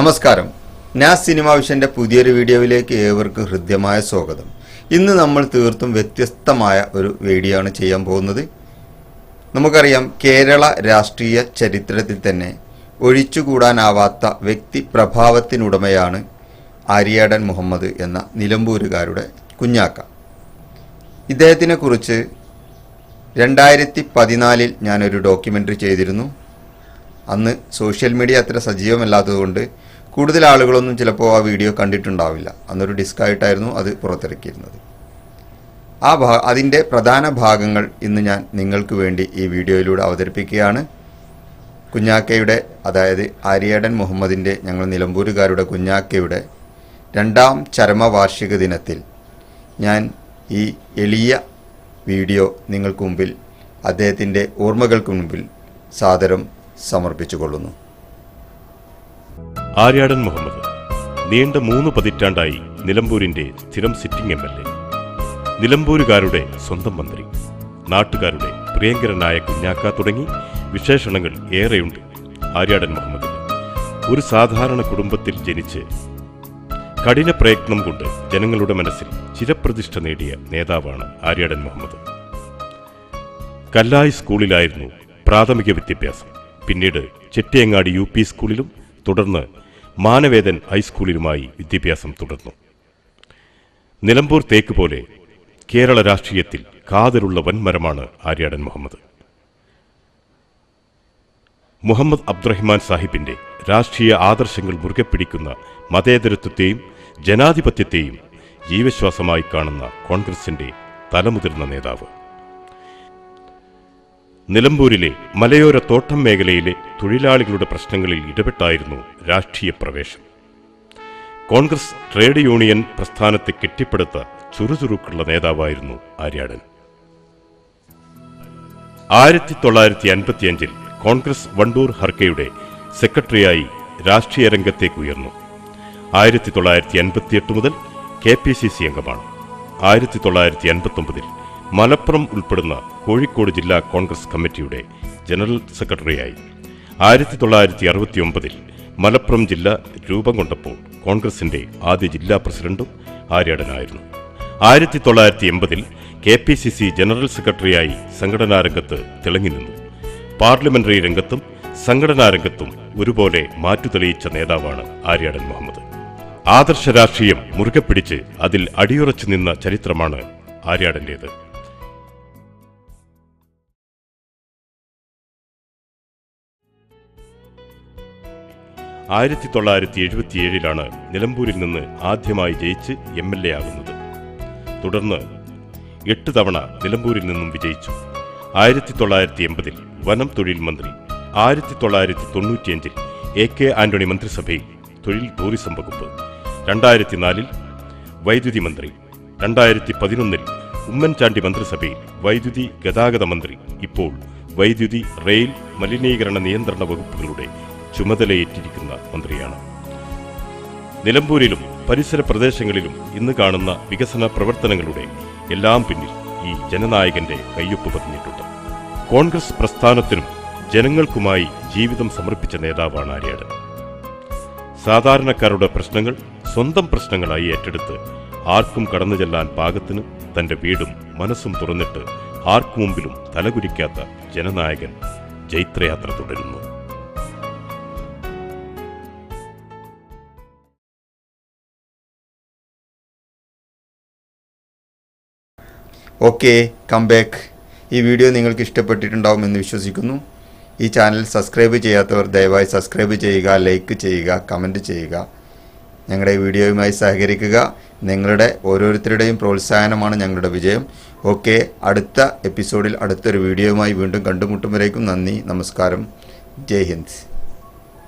നമസ്കാരം. ഞാൻ സിനിമ വിഷന്റെ പുതിയൊരു വീഡിയോയിലേക്ക് ഏവർക്കും ഹൃദ്യമായ സ്വാഗതം. ഇന്ന് നമ്മൾ തീർത്തും വ്യത്യസ്തമായ ഒരു വീഡിയോ ആണ് ചെയ്യാൻ പോകുന്നത്. നമുക്കറിയാം കേരള രാഷ്ട്രീയ ചരിത്രത്തിൽ തന്നെ ഒഴിച്ചുകൂടാനാവാത്ത വ്യക്തി പ്രഭാവത്തിനുടമയാണ് ആര്യാടൻ മുഹമ്മദ് എന്ന നിലമ്പൂരുകാരുടെ കുഞ്ഞാക്ക. ഇദ്ദേഹത്തിനെ കുറിച്ച് രണ്ടായിരത്തി പതിനാലിൽ ഞാനൊരു ഡോക്യുമെന്ററി ചെയ്തിരുന്നു. അന്ന് സോഷ്യൽ മീഡിയ അത്ര സജീവമല്ലാത്തതുകൊണ്ട് കൂടുതൽ ആളുകളൊന്നും ചിലപ്പോൾ ആ വീഡിയോ കണ്ടിട്ടുണ്ടാവില്ല. അന്നൊരു ഡിസ്കായിട്ടായിരുന്നു അത് പുറത്തിറക്കിയിരുന്നത്. ആ ഭാ അതിന്റെ പ്രധാന ഭാഗങ്ങൾ ഇന്ന് ഞാൻ നിങ്ങൾക്ക് വേണ്ടി ഈ വീഡിയോയിലൂടെ അവതരിപ്പിക്കുകയാണ്. കുഞ്ഞാക്കയുടെ അതായത് ആര്യാടൻ മുഹമ്മദിന്റെ ഞങ്ങൾ നിലമ്പൂരുകാരുടെ കുഞ്ഞാക്കയുടെ രണ്ടാം ചരമവാർഷിക ദിനത്തിൽ ഞാൻ ഈ എളിയ വീഡിയോ നിങ്ങൾക്ക് മുമ്പിൽ അദ്ദേഹത്തിന്റെ ഓർമ്മകൾക്ക് മുമ്പിൽ സാദരം സമർപ്പിച്ചുകൊള്ളുന്നു. ആര്യാടൻ മുഹമ്മദ്. നീണ്ട മൂന്ന് പതിറ്റാണ്ടായി നിലമ്പൂരിന്റെ സ്ഥിരം സിറ്റിംഗ് എം എൽ എ. നിലമ്പൂരുകാരുടെ സ്വന്തം മന്ത്രി. നാട്ടുകാരുടെ പ്രിയങ്കരനായ കുഞ്ഞാക്ക തുടങ്ങി വിശേഷണങ്ങൾ ഏറെയുണ്ട് ആര്യാടൻ മുഹമ്മദ് ഒരു സാധാരണ കുടുംബത്തിൽ ജനിച്ച് കഠിന പ്രയത്നം കൊണ്ട് ജനങ്ങളുടെ മനസ്സിൽ ചിരപ്രതിഷ്ഠ നേടിയ നേതാവാണ് ആര്യാടൻ മുഹമ്മദ്. കല്ലായി സ്കൂളിലായിരുന്നു പ്രാഥമിക വിദ്യാഭ്യാസം. പിന്നീട് ചെട്ടിയങ്ങാടി യു സ്കൂളിലും തുടർന്ന് മാനവേദൻ ഹൈസ്കൂളിലുമായി വിദ്യാഭ്യാസം തുടർന്നു. നിലമ്പൂർ തേക്ക് പോലെ കേരള രാഷ്ട്രീയത്തിൽ കാതലുള്ള വൻമരമാണ് ആര്യാടൻ മുഹമ്മദ്. മുഹമ്മദ് അബ്ദുറഹിമാൻ സാഹിബിന്റെ രാഷ്ട്രീയ ആദർശങ്ങൾ മുറുകെ പിടിക്കുന്ന മതേതരത്വത്തെയും ജനാധിപത്യത്തെയും ജീവശ്വാസമായി കാണുന്ന കോൺഗ്രസിന്റെ തലമുതിർന്ന നേതാവ്. നിലമ്പൂരിലെ മലയോര തോട്ടം മേഖലയിലെ തൊഴിലാളികളുടെ പ്രശ്നങ്ങളിൽ ഇടപെട്ടായിരുന്നു രാഷ്ട്രീയ പ്രവേശം. കോൺഗ്രസ് ട്രേഡ് യൂണിയൻ പ്രസ്ഥാനത്തെ കെട്ടിപ്പടുത്ത ചുറുചുറുക്കുള്ള നേതാവായിരുന്നു ആര്യാടൻ. ആയിരത്തി തൊള്ളായിരത്തി അൻപത്തിയഞ്ചിൽ കോൺഗ്രസ് വണ്ടൂർ ഹർക്കയുടെ സെക്രട്ടറിയായി രാഷ്ട്രീയ രംഗത്തേക്ക് ഉയർന്നു. ആയിരത്തി തൊള്ളായിരത്തി അൻപത്തിയെട്ട് മുതൽ കെ പി സി സി അംഗമാണ്. ആയിരത്തി തൊള്ളായിരത്തി അൻപത്തൊമ്പതിൽ മലപ്പുറം ഉൾപ്പെടുന്ന കോഴിക്കോട് ജില്ലാ കോൺഗ്രസ് കമ്മിറ്റിയുടെ ജനറൽ സെക്രട്ടറിയായി. ആയിരത്തി തൊള്ളായിരത്തി അറുപത്തിയൊമ്പതിൽ മലപ്പുറം ജില്ല രൂപം കൊണ്ടപ്പോൾ കോൺഗ്രസിന്റെ ആദ്യ ജില്ലാ പ്രസിഡന്റും ആര്യാടനായിരുന്നു. ആയിരത്തി തൊള്ളായിരത്തി എൺപതിൽ K P C C general സെക്രട്ടറിയായി സംഘടനാ രംഗത്ത് തിളങ്ങി നിന്നു. പാർലമെന്ററി രംഗത്തും സംഘടനാ രംഗത്തും ഒരുപോലെ മാറ്റുതെളിയിച്ച നേതാവാണ് ആര്യാടൻ മുഹമ്മദ്. ആദർശ രാഷ്ട്രീയം മുറുകെ പിടിച്ച് അതിൽ അടിയുറച്ചു നിന്ന ചരിത്രമാണ് ആര്യാടന്റേത്. ആയിരത്തി തൊള്ളായിരത്തി എഴുപത്തിയേഴിലാണ് നിലമ്പൂരിൽ നിന്ന് ആദ്യമായി ജയിച്ച് എം എൽ എ ആകുന്നത്. തുടർന്ന് എട്ട് തവണ നിലമ്പൂരിൽ നിന്നും വിജയിച്ചു. ആയിരത്തി തൊള്ളായിരത്തി എൺപതിൽ വനം തൊഴിൽ മന്ത്രി ആയിരത്തി തൊള്ളായിരത്തി തൊണ്ണൂറ്റിയഞ്ചിൽ എ കെ ആന്റണി മന്ത്രിസഭയിൽ തൊഴിൽ ടൂറിസം വകുപ്പ് രണ്ടായിരത്തി നാലിൽ വൈദ്യുതി മന്ത്രി രണ്ടായിരത്തി പതിനൊന്നിൽ ഉമ്മൻചാണ്ടി മന്ത്രിസഭയിൽ വൈദ്യുതി ഗതാഗത മന്ത്രി ഇപ്പോൾ വൈദ്യുതി റെയിൽ മലിനീകരണ നിയന്ത്രണ വകുപ്പുകളുടെ ചുമതലയേറ്റിരിക്കുന്ന മന്ത്രിയാണ് നിലമ്പൂരിലും പരിസര പ്രദേശങ്ങളിലും ഇന്ന് കാണുന്ന വികസന പ്രവർത്തനങ്ങളുടെ എല്ലാം പിന്നിൽ ഈ ജനനായകന്റെ കയ്യൊപ്പ് പതിഞ്ഞിട്ടുണ്ട്. കോൺഗ്രസ് പ്രസ്ഥാനത്തിനും ജനങ്ങൾക്കുമായി ജീവിതം സമർപ്പിച്ച നേതാവാണ് ആര്യാടൻ. സാധാരണക്കാരുടെ പ്രശ്നങ്ങൾ സ്വന്തം പ്രശ്നങ്ങളായി ഏറ്റെടുത്ത് ആർക്കും കടന്നു ചെല്ലാൻ പാകത്തിന് തന്റെ വീടും മനസ്സും തുറന്നിട്ട് ആർക്കു മുമ്പിലും തലകുരിക്കാത്ത ജനനായകൻ ജൈത്രയാത്ര തുടരുന്നു. ഓക്കെ കം ബാക്ക് ഈ വീഡിയോ നിങ്ങൾക്ക് ഇഷ്ടപ്പെട്ടിട്ടുണ്ടാവുമെന്ന് വിശ്വസിക്കുന്നു. ഈ ചാനൽ സബ്സ്ക്രൈബ് ചെയ്യാത്തവർ ദയവായി സബ്സ്ക്രൈബ് ചെയ്യുക ലൈക്ക് ചെയ്യുക കമന്റ് ചെയ്യുക. ഞങ്ങളുടെ വീഡിയോയുമായി സഹകരിക്കുക. നിങ്ങളുടെ ഓരോരുത്തരുടെയും പ്രോത്സാഹനമാണ് ഞങ്ങളുടെ വിജയം. ഓക്കെ അടുത്ത എപ്പിസോഡിൽ അടുത്തൊരു വീഡിയോയുമായി വീണ്ടും കണ്ടുമുട്ടുമ്പോഴേക്കും നന്ദി നമസ്കാരം. ജയ് ഹിന്ദ്.